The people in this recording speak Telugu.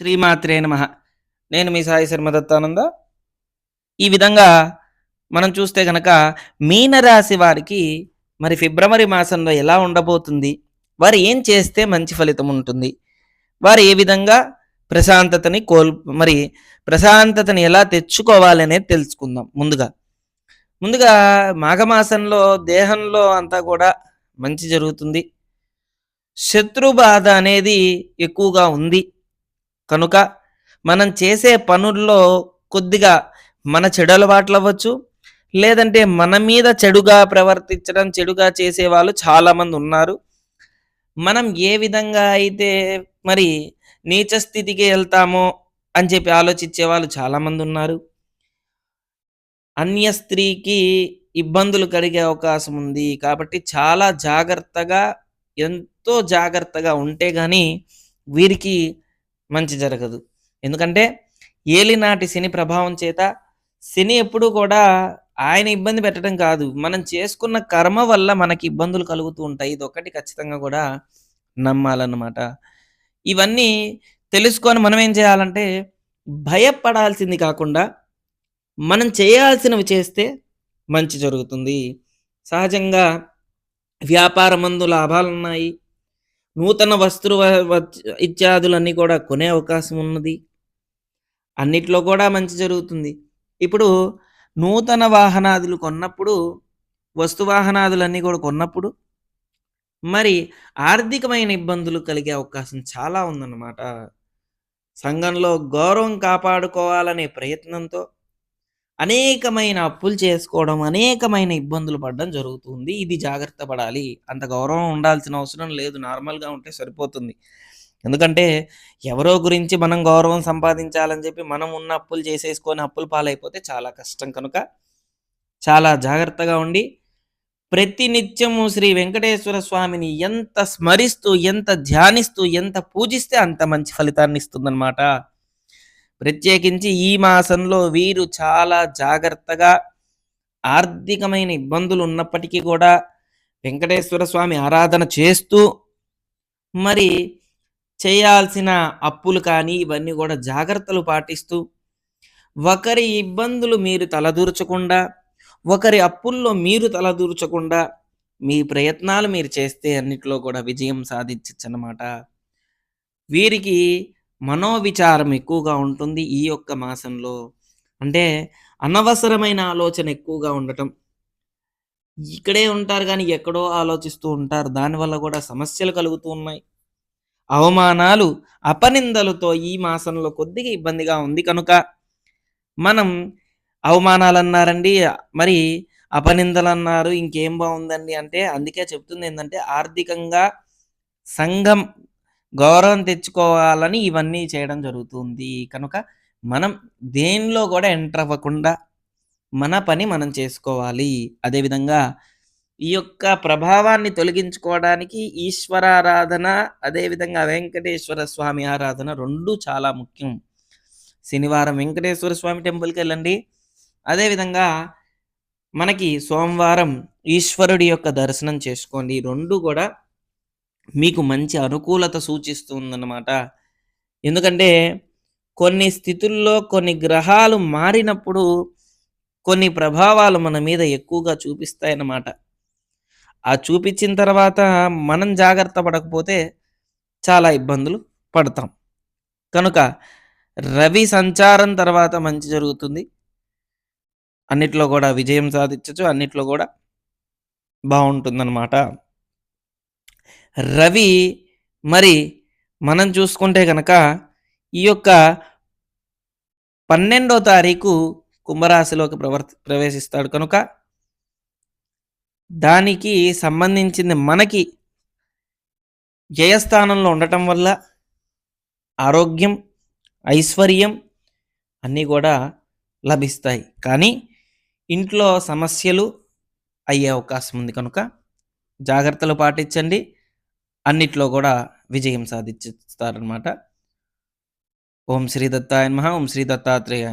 శ్రీమాత్రే నమ. నేను మీ సాయి శర్మ దత్తానంద. ఈ విధంగా మనం చూస్తే కనుక మీనరాశి వారికి మరి ఫిబ్రవరి మాసంలో ఎలా ఉండబోతుంది? వారు ఏం చేస్తే మంచి ఫలితం ఉంటుంది? వారు ఏ విధంగా ప్రశాంతతని కోల్ మరి ప్రశాంతతని ఎలా తెచ్చుకోవాలనేది తెలుసుకుందాం ముందుగా. ముందుగా మాఘమాసంలో దేహంలో అంతా కూడా మంచి జరుగుతుంది. శత్రు బాధ అనేది ఎక్కువగా ఉంది. కనుక మనం చేసే పనుల్లో కొద్దిగా మన చెడు అలవాట్లు అవ్వచ్చు లేదంటే మన మీద చెడుగా ప్రవర్తించడం చెడుగా చేసే వాళ్ళు చాలామంది ఉన్నారు. మనం ఏ విధంగా అయితే మరి నీచ స్థితికి వెళ్తామో అని చెప్పి ఆలోచించే వాళ్ళు చాలామంది ఉన్నారు. అన్య స్త్రీకి ఇబ్బందులు కలిగే అవకాశం ఉంది. కాబట్టి చాలా జాగ్రత్తగా ఎంతో జాగ్రత్తగా ఉంటే కానీ వీరికి మంచి జరగదు. ఎందుకంటే ఏలినాటి శని ప్రభావం చేత శని ఎప్పుడూ కూడా ఆయన ఇబ్బంది పెట్టడం కాదు. మనం చేసుకున్న కర్మ వల్ల మనకి ఇబ్బందులు కలుగుతూ ఉంటాయి. ఇది ఒకటి ఖచ్చితంగా కూడా నమ్మాలన్నమాట. ఇవన్నీ తెలుసుకొని మనం ఏం చేయాలంటే భయపడాల్సింది కాకుండా మనం చేయాల్సినవి చేస్తే మంచి జరుగుతుంది. సహజంగా వ్యాపారమందు లాభాలు ఉన్నాయి నూతన వస్తు ఇత్యాదులన్నీ కూడా కొనే అవకాశం ఉన్నది. అన్నిట్లో కూడా మంచి జరుగుతుంది. ఇప్పుడు నూతన వాహనాదులు కొన్నప్పుడు వస్తు వాహనాదులన్నీ కూడా కొన్నప్పుడు మరి ఆర్థికమైన ఇబ్బందులు కలిగే అవకాశం చాలా ఉందన్నమాట. సంఘంలో గౌరవం కాపాడుకోవాలనే ప్రయత్నంతో అనేకమైన అప్పులు చేసుకోవడం అనేకమైన ఇబ్బందులు పడడం జరుగుతుంది. ఇది జాగ్రత్త పడాలి. అంత గౌరవం ఉండాల్సిన అవసరం లేదు. నార్మల్గా ఉంటే సరిపోతుంది. ఎందుకంటే ఎవరో గురించి మనం గౌరవం సంపాదించాలని చెప్పి మనం ఉన్న అప్పులు చేసేసుకొని అప్పులు పాలైపోతే చాలా కష్టం కనుక చాలా జాగ్రత్తగా ఉండి ప్రతినిత్యము శ్రీ వెంకటేశ్వర స్వామిని ఎంత స్మరిస్తూ ఎంత ధ్యానిస్తూ ఎంత పూజిస్తే అంత మంచి ఫలితాన్ని ఇస్తుందన్నమాట. ప్రత్యేకించి ఈ మాసంలో వీరు చాలా జాగ్రత్తగా ఆర్థికమైన ఇబ్బందులు ఉన్నప్పటికీ కూడా వెంకటేశ్వర స్వామి ఆరాధన చేస్తూ మరి చేయాల్సిన అప్పులు కానీ ఇవన్నీ కూడా జాగ్రత్తలు పాటిస్తూ ఒకరి ఇబ్బందులు మీరు తలదూర్చకుండా ఒకరి అప్పుల్లో మీరు తలదూర్చకుండా మీ ప్రయత్నాలు మీరు చేస్తే అన్నిట్లో కూడా విజయం సాధించచ్చు అన్నమాట వీరికి మనోవిచారం ఎక్కువగా ఉంటుంది ఈ యొక్క మాసంలో. అంటే అనవసరమైన ఆలోచన ఎక్కువగా ఉండటం. ఇక్కడే ఉంటారు కానీ ఎక్కడో ఆలోచిస్తూ ఉంటారు. దానివల్ల కూడా సమస్యలు కలుగుతూ ఉన్నాయి. అవమానాలు అపనిందలతో ఈ మాసంలో కొద్దిగా ఇబ్బందిగా ఉంది కనుక మనం అవమానాలు అన్నారండి మరి అపనిందలు అన్నారు ఇంకేం బాగుందండి అంటే అందుకే చెప్తుంది ఏంటంటే ఆర్థికంగా సంఘం గౌరవం తెచ్చుకోవాలని ఇవన్నీ చేయడం జరుగుతుంది. కనుక మనం దేనిలో కూడా ఎంటర్ అవ్వకుండా మన పని మనం చేసుకోవాలి. అదేవిధంగా ఈ యొక్క ప్రభావాన్ని తొలగించుకోవడానికి ఈశ్వరారాధన అదేవిధంగా వెంకటేశ్వర స్వామి ఆరాధన రెండు చాలా ముఖ్యం. శనివారం వెంకటేశ్వర స్వామి టెంపుల్కి వెళ్ళండి. అదేవిధంగా మనకి సోమవారం ఈశ్వరుడి యొక్క దర్శనం చేసుకోండి. రెండు కూడా మీకు మంచి అనుకూలత సూచిస్తుందన్నమాట. ఎందుకంటే కొన్ని స్థితుల్లో కొన్ని గ్రహాలు మారినప్పుడు కొన్ని ప్రభావాలు మన మీద ఎక్కువగా చూపిస్తాయన్నమాట. ఆ చూపించిన తర్వాత మనం జాగ్రత్త పడకపోతే చాలా ఇబ్బందులు పడతాం. కనుక రవి సంచారం తర్వాత మంచి జరుగుతుంది. అన్నిట్లో కూడా విజయం సాధించచ్చు అన్నిట్లో కూడా బాగుంటుందన్నమాట. రవి మరి మనం చూసుకుంటే కనుక ఈ యొక్క పన్నెండో తారీఖు కుంభరాశిలోకి ప్రవర్తి ప్రవేశిస్తాడు. కనుక దానికి సంబంధించింది మనకి జయస్థానంలో ఉండటం వల్ల ఆరోగ్యం ఐశ్వర్యం అన్నీ కూడా లభిస్తాయి. కానీ ఇంట్లో సమస్యలు అయ్యే అవకాశం ఉంది. కనుక జాగ్రత్తలు పాటించండి. అన్నిట్లో కూడా విజయం సాధిస్తారనమాట ఓం శ్రీ దత్తాయ నమ ఓం శ్రీ దత్తాత్రేయ